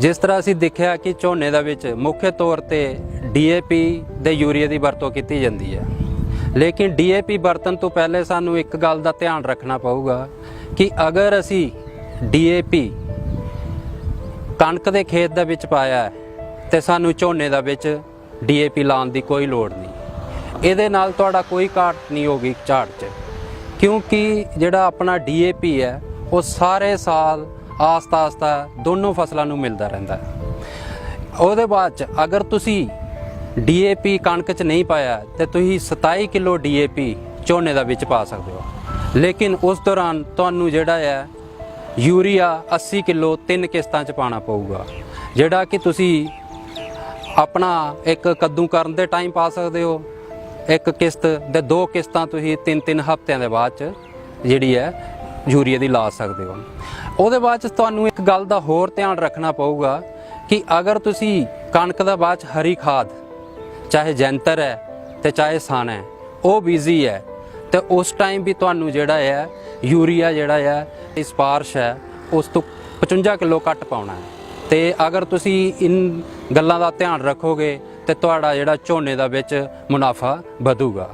ਜਿਸ ਤਰ੍ਹਾਂ ਅਸੀਂ ਦੇਖਿਆ ਕਿ ਝੋਨੇ ਦਾ ਵਿੱਚ ਮੁੱਖ ਤੌਰ ਤੇ ਡੀਏਪੀ ਦੇ ਯੂਰੀਆ ਦੀ ਵਰਤੋਂ ਕੀਤੀ ਜਾਂਦੀ ਹੈ। ਲੇਕਿਨ ਡੀਏਪੀ ਵਰਤਣ ਤੋਂ ਪਹਿਲੇ ਸਾਨੂੰ ਇੱਕ ਗੱਲ ਦਾ ਧਿਆਨ ਰੱਖਣਾ ਪਊਗਾ ਕਿ ਅਗਰ ਅਸੀਂ ਡੀਏਪੀ ਕਣਕ ਦੇ ਖੇਤ ਦੇ ਵਿੱਚ ਪਾਇਆ ਹੈ, ਤੇ ਸਾਨੂੰ ਝੋਨੇ ਦਾ ਵਿੱਚ ਡੀਏਪੀ ਲਾਉਣ ਦੀ ਕੋਈ ਲੋੜ ਨਹੀਂ। ਇਹਦੇ ਨਾਲ ਤੁਹਾਡਾ ਕੋਈ ਘਾਟ ਨਹੀਂ ਹੋਗੀ ਝਾੜ 'ਚ। ਕਿਉਂਕਿ ਜਿਹੜਾ ਆਪਣਾ ਡੀਏਪੀ ਹੈ, ਉਹ ਸਾਰੇ ਸਾਲ ਆਸਤਾ ਆਸਤਾ ਦੋਨੋਂ ਫਸਲਾਂ ਨੂੰ ਮਿਲਦਾ ਰਹਿੰਦਾ ਹੈ। ਉਹਦੇ ਬਾਅਦ ਚ ਅਗਰ ਤੁਸੀਂ ਡੀਏਪੀ ਕਣਕ ਚ ਨਹੀਂ ਪਾਇਆ ਤੇ ਤੁਸੀਂ 27 ਕਿਲੋ ਡੀਏਪੀ ਝੋਨੇ ਦਾ ਵਿੱਚ ਪਾ ਸਕਦੇ ਹੋ। ਲੇਕਿਨ ਉਸ ਦੌਰਾਨ ਤੁਹਾਨੂੰ ਜਿਹੜਾ ਹੈ, ਯੂਰੀਆ 80 ਕਿਲੋ ਤਿੰਨ ਕਿਸ਼ਤਾਂ ਚ ਪਾਣਾ ਪਊਗਾ, ਜਿਹੜਾ ਕਿ ਤੁਸੀਂ ਆਪਣਾ ਇੱਕ ਕੱਦੂ ਕਰਨ ਦੇ ਟਾਈਮ ਪਾ ਸਕਦੇ ਹੋ। ਇੱਕ ਕਿਸ਼ਤ ਦੇ ਦੋ ਕਿਸ਼ਤਾਂ ਤੁਸੀਂ ਤਿੰਨ ਤਿੰਨ ਹਫ਼ਤਿਆਂ ਦੇ ਬਾਅਦ ਚ ਜਿਹੜੀ ਹੈ ਯੂਰੀਆ ਦੀ ਲਾ ਸਕਦੇ ਹੋ। ਉਹਦੇ ਬਾਅਦ ਚ ਤੁਹਾਨੂੰ ਇੱਕ ਗੱਲ ਦਾ ਹੋਰ ਧਿਆਨ ਰੱਖਣਾ ਪਊਗਾ ਕਿ ਅਗਰ ਤੁਸੀਂ ਕਣਕ ਦਾ ਬਾਅਦ ਚ ਹਰੀ ਖਾਦ, ਚਾਹੇ ਜੈਂਤਰ ਹੈ ਤੇ ਚਾਹੇ ਸਾਨ ਹੈ, ਉਹ ਬੀਜ਼ੀ ਹੈ, ਤੇ ਉਸ ਟਾਈਮ ਵੀ ਤੁਹਾਨੂੰ ਜਿਹੜਾ ਹੈ, ਯੂਰੀਆ ਜਿਹੜਾ ਹੈ ਸਪਾਰਸ਼ ਹੈ, ਉਸ ਤੋਂ 55 ਕਿਲੋ ਘੱਟ ਪਾਉਣਾ ਹੈ। ਤੇ ਅਗਰ ਤੁਸੀਂ ਇਨ ਗੱਲਾਂ ਦਾ ਧਿਆਨ ਰੱਖੋਗੇ ਤੇ ਤੁਹਾਡਾ ਜਿਹੜਾ ਝੋਨੇ ਦਾ ਵਿੱਚ ਮੁਨਾਫਾ ਵਧੂਗਾ।